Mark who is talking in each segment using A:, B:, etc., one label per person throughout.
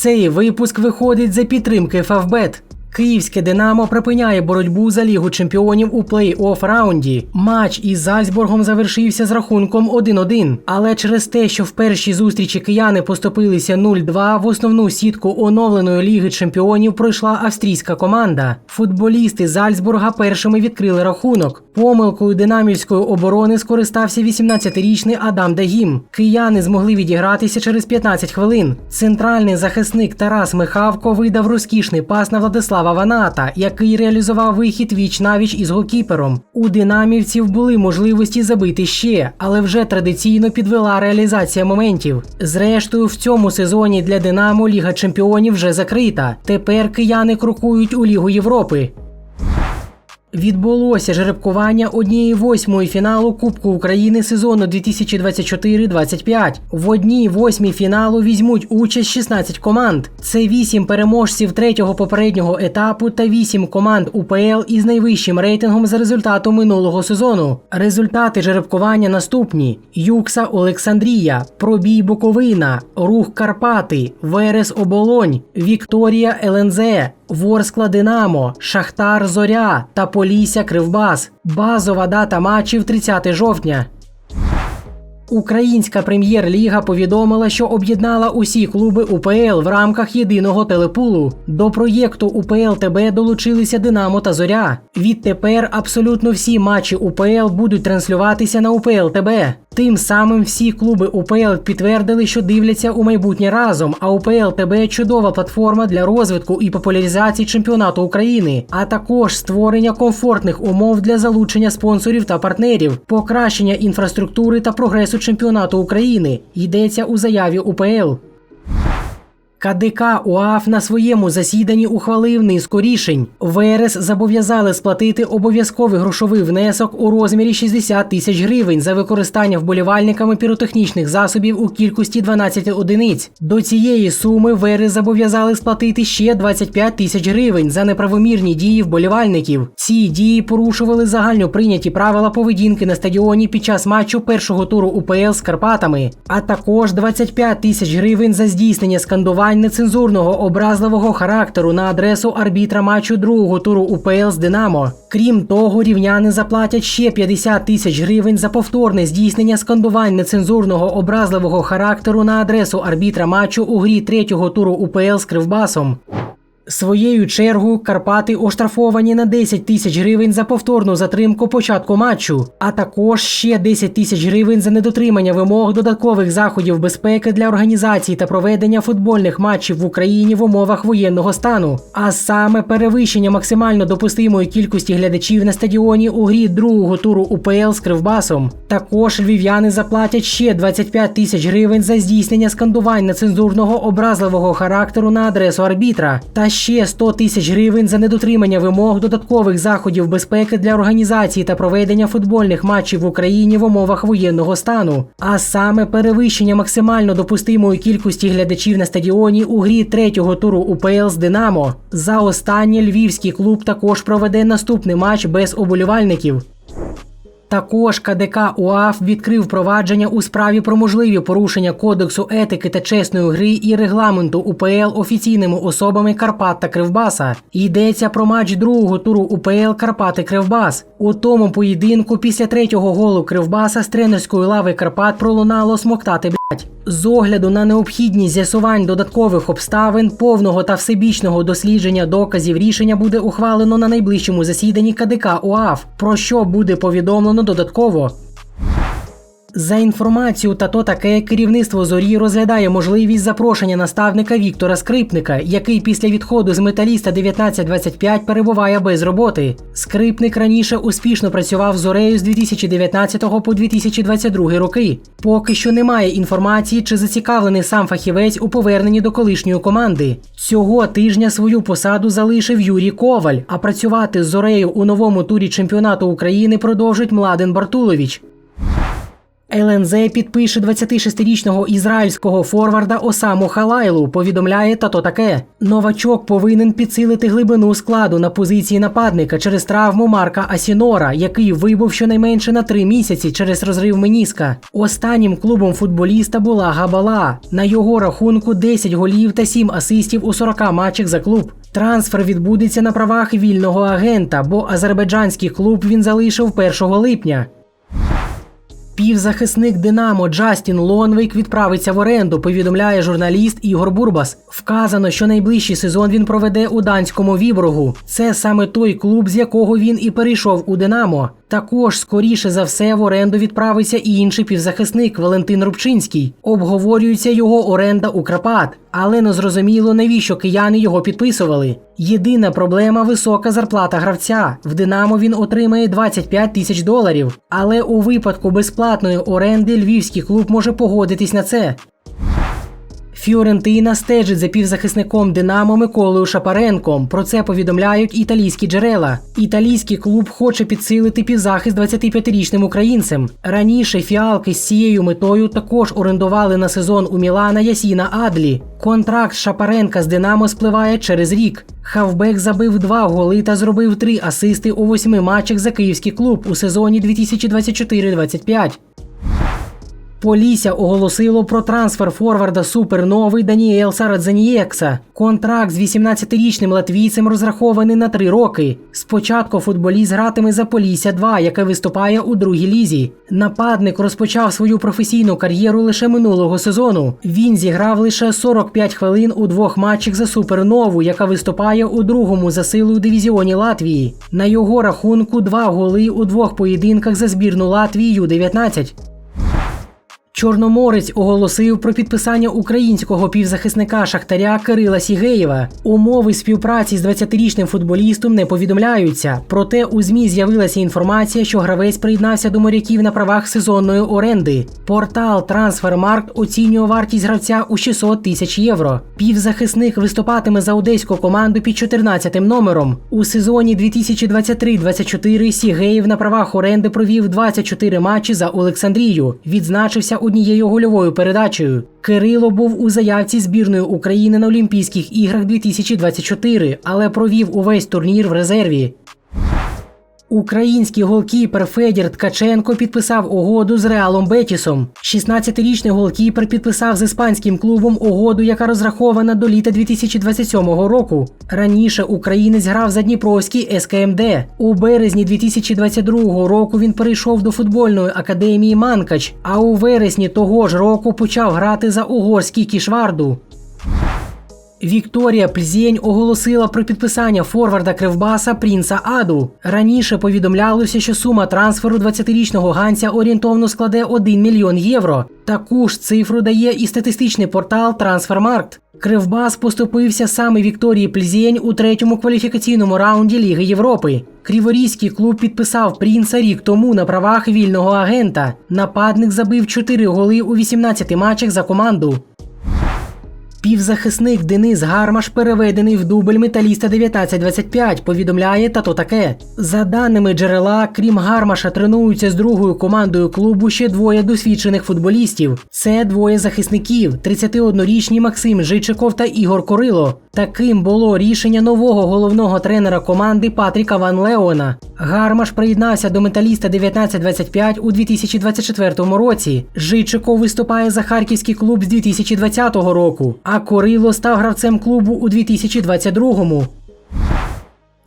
A: Цей випуск виходить за підтримки Фавбет. Київське Динамо припиняє боротьбу за Лігу чемпіонів у плей-офф раунді. Матч із Зальцбургом завершився з рахунком 1-1. Але через те, що в першій зустрічі кияни поступилися 0-2, в основну сітку оновленої Ліги чемпіонів пройшла австрійська команда. Футболісти Зальцбурга першими відкрили рахунок. Помилкою динамівської оборони скористався 18-річний Адам Дагім. Кияни змогли відігратися через 15 хвилин. Центральний захисник Тарас Михавко видав розкішний пас на Владислава Ваната, який реалізував вихід віч навіч із голкіпером. У динамівців були можливості забити ще, але вже традиційно підвела реалізація моментів. Зрештою, в цьому сезоні для Динамо Ліга Чемпіонів вже закрита. Тепер кияни крокують у Лігу Європи. Відбулося жеребкування однієї восьмої фіналу Кубку України сезону 2024-25. В одній восьмій фіналу візьмуть участь 16 команд. Це 8 переможців третього попереднього етапу та 8 команд УПЛ із найвищим рейтингом за результатом минулого сезону. Результати жеребкування наступні: Юкса Олександрія, Пробій Буковина, Рух Карпати, Верес Оболонь, Вікторія ЛНЗ, Ворскла Динамо, Шахтар Зоря та Полісся Кривбас. Базова дата матчів 30 жовтня. Українська прем'єр-ліга повідомила, що об'єднала усі клуби УПЛ в рамках єдиного телепулу. До проєкту УПЛ ТБ долучилися Динамо та Зоря. Відтепер абсолютно всі матчі УПЛ будуть транслюватися на УПЛ ТБ. Тим самим всі клуби УПЛ підтвердили, що дивляться у майбутнє разом. А УПЛ ТБ чудова платформа для розвитку і популяризації чемпіонату України, а також створення комфортних умов для залучення спонсорів та партнерів, покращення інфраструктури та прогресу чемпіонату України. Йдеться у заяві УПЛ. КДК УАФ на своєму засіданні ухвалив низку рішень. ВРС зобов'язали сплатити обов'язковий грошовий внесок у розмірі 60 тисяч гривень за використання вболівальниками піротехнічних засобів у кількості 12 одиниць. До цієї суми ВРС зобов'язали сплатити ще 25 тисяч гривень за неправомірні дії вболівальників. Ці дії порушували загально прийняті правила поведінки на стадіоні під час матчу першого туру УПЛ з Карпатами, а також 25 тисяч гривень за здійснення скандувань нецензурного образливого характеру на адресу арбітра матчу другого туру УПЛ з Динамо. Крім того, рівняни заплатять ще 50 тисяч гривень за повторне здійснення скандувань нецензурного образливого характеру на адресу арбітра матчу у грі третього туру УПЛ з Кривбасом. Своєю чергою Карпати оштрафовані на 10 тисяч гривень за повторну затримку початку матчу, а також ще 10 тисяч гривень за недотримання вимог додаткових заходів безпеки для організації та проведення футбольних матчів в Україні в умовах воєнного стану, а саме перевищення максимально допустимої кількості глядачів на стадіоні у грі другого туру УПЛ з Кривбасом. Також львів'яни заплатять ще 25 тисяч гривень за здійснення скандувань нецензурного образливого характеру на адресу арбітра та ще 100 тисяч гривень за недотримання вимог додаткових заходів безпеки для організації та проведення футбольних матчів в Україні в умовах воєнного стану, а саме перевищення максимально допустимої кількості глядачів на стадіоні у грі третього туру УПЛ з Динамо. За останнє львівський клуб також проведе наступний матч без оболівальників. Також КДК УАФ відкрив провадження у справі про можливі порушення кодексу етики та чесної гри і регламенту УПЛ офіційними особами Карпат та Кривбаса. Йдеться про матч другого туру УПЛ Карпати Кривбас. У тому поєдинку після третього голу Кривбаса з тренерської лави Карпат пролунало смоктати. З огляду на необхідність з'ясувань додаткових обставин, повного та всебічного дослідження доказів рішення буде ухвалено на найближчому засіданні КДК УАФ, про що буде повідомлено додатково. За інформацією та то таке керівництво зорі розглядає можливість запрошення наставника Віктора Скрипника, який після відходу з металіста 1925 перебуває без роботи. Скрипник раніше успішно працював зорею з 2019 по 2022 роки. Поки що немає інформації, чи зацікавлений сам фахівець у поверненні до колишньої команди. Цього тижня свою посаду залишив Юрій Коваль, а працювати з зорею у новому турі чемпіонату України продовжить Младен Бартулович. ЛНЗ підпише 26-річного ізраїльського форварда Осаму Халайлу. Повідомляє тато таке. Новачок повинен підсилити глибину складу на позиції нападника через травму Марка Асінора, який вибув щонайменше на три місяці через розрив меніска. Останнім клубом футболіста була Габала. На його рахунку 10 голів та 7 асистів у 40 матчах за клуб. Трансфер відбудеться на правах вільного агента, бо азербайджанський клуб він залишив 1 липня. Півзахисник Динамо Джастін Лонвейк відправиться в оренду, повідомляє журналіст Ігор Бурбас. Вказано, що найближчий сезон він проведе у данському Віброгу. Це саме той клуб, з якого він і перейшов у Динамо. Також, скоріше за все, в оренду відправиться і інший півзахисник Валентин Рубчинський. Обговорюється його оренда у Крапат, але не зрозуміло, навіщо кияни його підписували. Єдина проблема висока зарплата гравця. В Динамо він отримає 25 тисяч доларів. Але у випадку безплатної оренди львівський клуб може погодитись на це. Фіорентина стежить за півзахисником Динамо Миколою Шапаренком. Про це повідомляють італійські джерела. Італійський клуб хоче підсилити півзахист 25-річним українцем. Раніше фіалки з цією метою також орендували на сезон у Мілана Ясіна Адлі. Контракт Шапаренка з Динамо спливає через рік. Хавбек забив два голи та зробив три асисти у восьми матчах за київський клуб у сезоні 2024-25. Полісся оголосило про трансфер форварда суперновий Даніелса Радзанієкса. Контракт з 18-річним латвійцем розрахований на три роки. Спочатку футболіст гратиме за Полісся 2, яке виступає у другій лізі. Нападник розпочав свою професійну кар'єру лише минулого сезону. Він зіграв лише 45 хвилин у двох матчах за супернову, яка виступає у другому за силою дивізіоні Латвії. На його рахунку два голи у двох поєдинках за збірну Латвії Ю-19. Чорноморець оголосив про підписання українського півзахисника Шахтаря Кирила Сігеєва. Умови співпраці з 20-річним футболістом не повідомляються. Проте у ЗМІ з'явилася інформація, що гравець приєднався до моряків на правах сезонної оренди. Портал Трансфермаркт оцінює вартість гравця у 600 тисяч євро. Півзахисник виступатиме за одеську команду під 14 номером. У сезоні 2023-24 Сігеєв на правах оренди провів 24 матчі за Олександрію. Відзначився однією гольовою передачею. Кирило був у заявці збірної України на Олімпійських іграх 2024, але провів увесь турнір в резерві. Український голкіпер Федір Ткаченко підписав угоду з Реалом Бетісом. 16-річний голкіпер підписав з іспанським клубом угоду, яка розрахована до літа 2027 року. Раніше українець грав за Дніпровський СКМД. У березні 2022 року він перейшов до футбольної академії Манкач, а у вересні того ж року почав грати за угорський кішварду. Вікторія Плзєнь оголосила про підписання форварда Кривбаса Прінса Аду. Раніше повідомлялося, що сума трансферу 20-річного ганця орієнтовно складе 1 мільйон євро. Таку ж цифру дає і статистичний портал Трансфермаркт. Кривбас поступився саме Вікторії Плзєнь у третьому кваліфікаційному раунді Ліги Європи. Криворізький клуб підписав Прінса рік тому на правах вільного агента. Нападник забив 4 голи у 18 матчах за команду. Півзахисник Денис Гармаш переведений в дубль металіста 1925, повідомляє тато таке. За даними джерела, крім Гармаша, тренуються з другою командою клубу ще двоє досвідчених футболістів. Це двоє захисників: 31-річні Максим Жичиков та Ігор Корило. Таким було рішення нового головного тренера команди Патріка Ван Леона. Гармаш приєднався до металіста 1925 у 2024 році. Жичиков виступає за харківський клуб з 2020 року, а Корило став гравцем клубу у 2022.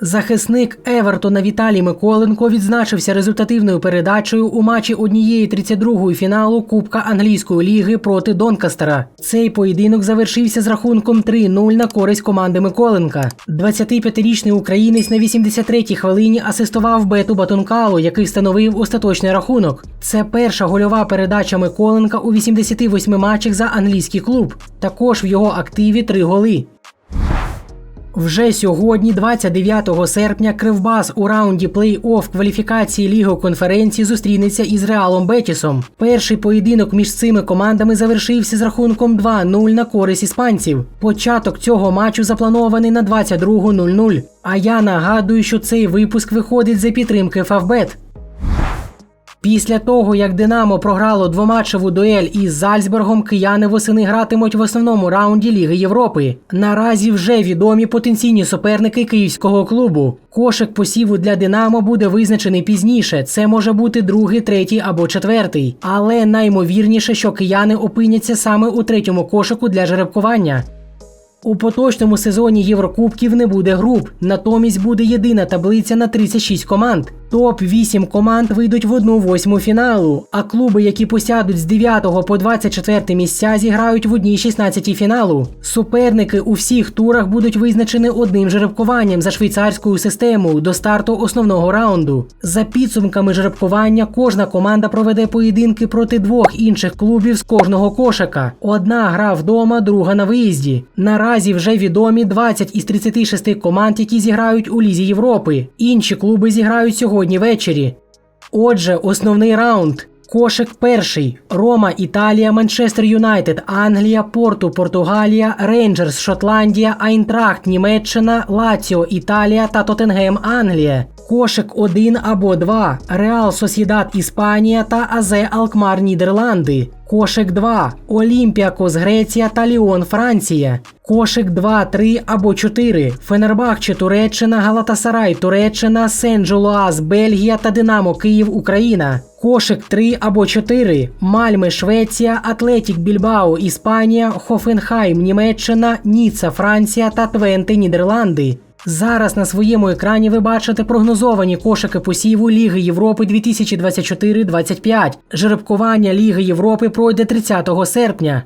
A: Захисник Евертона Віталій Миколенко відзначився результативною передачею у матчі однієї 32-ї фіналу Кубка англійської ліги проти Донкастера. Цей поєдинок завершився з рахунком 3-0 на користь команди Миколенка. 25-річний українець на 83-й хвилині асистував Бету Батункалу, який встановив остаточний рахунок. Це перша гольова передача Миколенка у 88 матчах за англійський клуб. Також в його активі три голи. Вже сьогодні, 29 серпня, Кривбас у раунді плей-офф кваліфікації Ліги конференції зустрінеться із Реалом Бетісом. Перший поєдинок між цими командами завершився з рахунком 2-0 на користь іспанців. Початок цього матчу запланований на 22.00. А я нагадую, що цей випуск виходить за підтримки Фавбет. Після того, як Динамо програло двоматчеву дуель із Зальцбергом, кияни восени гратимуть в основному раунді Ліги Європи. Наразі вже відомі потенційні суперники київського клубу. Кошик посіву для Динамо буде визначений пізніше. Це може бути другий, третій або четвертий. Але наймовірніше, що кияни опиняться саме у третьому кошику для жеребкування. У поточному сезоні Єврокубків не буде груп, натомість буде єдина таблиця на 36 команд. Топ 8 команд вийдуть в одну восьму фіналу, а клуби, які посядуть з 9 по 24 місця, зіграють в одній 16 фіналу. Суперники у всіх турах будуть визначені одним жеребкуванням за швейцарською системою до старту основного раунду. За підсумками жеребкування, кожна команда проведе поєдинки проти двох інших клубів з кожного кошика. Одна гра вдома, друга на виїзді. Наразі вже відомі 20 із 36 команд, які зіграють у Лізі Європи. Інші клуби зіграють сьогодні ввечері. Отже, основний раунд. Кошик перший: Рома, Італія, Манчестер Юнайтед, Англія, Порту, Португалія, Рейнджерс, Шотландія, Айнтрахт, Німеччина, Лаціо, Італія та Тоттенгем, Англія. Кошик 1 або 2. Реал Сосідат Іспанія та Азе Алкмар Нідерланди. Кошик 2. Олімпіакос Греція та Ліон Франція. Кошик 2, 3 або 4. Фенербахче Туреччина, Галатасарай Туреччина, Сен-Джолуаз Бельгія та Динамо Київ Україна. Кошик 3 або 4. Мальми Швеція, Атлетік Більбао Іспанія, Хофенхайм Німеччина, Ніцца Франція та Твенте Нідерланди. Зараз на своєму екрані ви бачите прогнозовані кошики посіву Ліги Європи 2024-25. Жеребкування Ліги Європи пройде 30 серпня.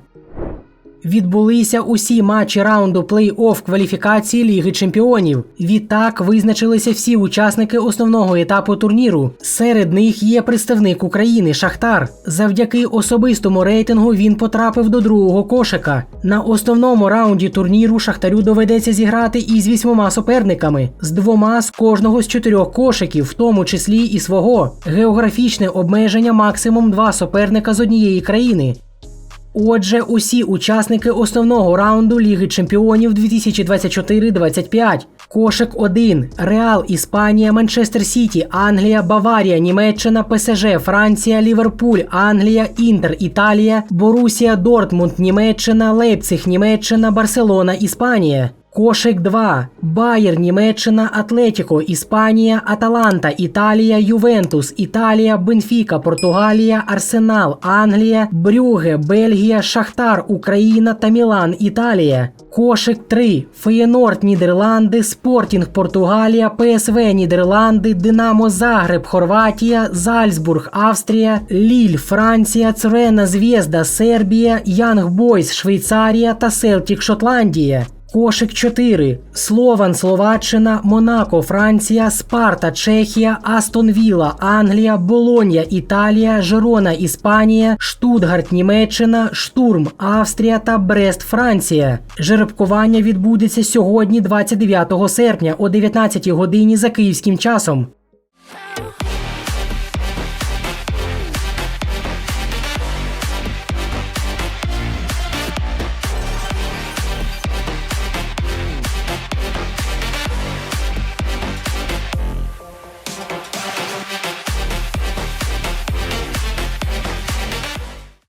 A: Відбулися усі матчі раунду плей-офф кваліфікації Ліги Чемпіонів. Відтак визначилися всі учасники основного етапу турніру. Серед них є представник України Шахтар. Завдяки особистому рейтингу він потрапив до другого кошика. На основному раунді турніру Шахтарю доведеться зіграти із вісьмома суперниками, з двома з кожного з чотирьох кошиків, в тому числі і свого. Географічне обмеження максимум два суперника з однієї країни. Отже, усі учасники основного раунду Ліги Чемпіонів 2024-25. Кошик 1. Реал Іспанія, Манчестер Сіті, Англія, Баварія, Німеччина, ПСЖ, Франція, Ліверпуль, Англія, Інтер, Італія, Борусія, Дортмунд, Німеччина, Лейпциг, Німеччина, Барселона, Іспанія. Кошик 2. Байер, Німеччина, Атлетіко, Іспанія, Аталанта, Італія, Ювентус, Італія, Бенфіка, Португалія, Арсенал, Англія, Брюге, Бельгія, Шахтар, Україна та Мілан, Італія. Кошик 3. Феєнорд, Нідерланди, Спортінг, Португалія, ПСВ, Нідерланди, Динамо Загреб, Хорватія, Зальцбург, Австрія, Ліль, Франція, Црена Звєзда, Сербія, Янг Бойс, Швейцарія та Селтік, Шотландія. Кошик 4. Слован, Словаччина, Монако, Франція, Спарта, Чехія, Астон Вілла, Англія, Болонья, Італія, Жерона, Іспанія, Штутгарт, Німеччина, Штурм, Австрія та Брест, Франція. Жеребкування відбудеться сьогодні, 29 серпня о 19 годині за київським часом.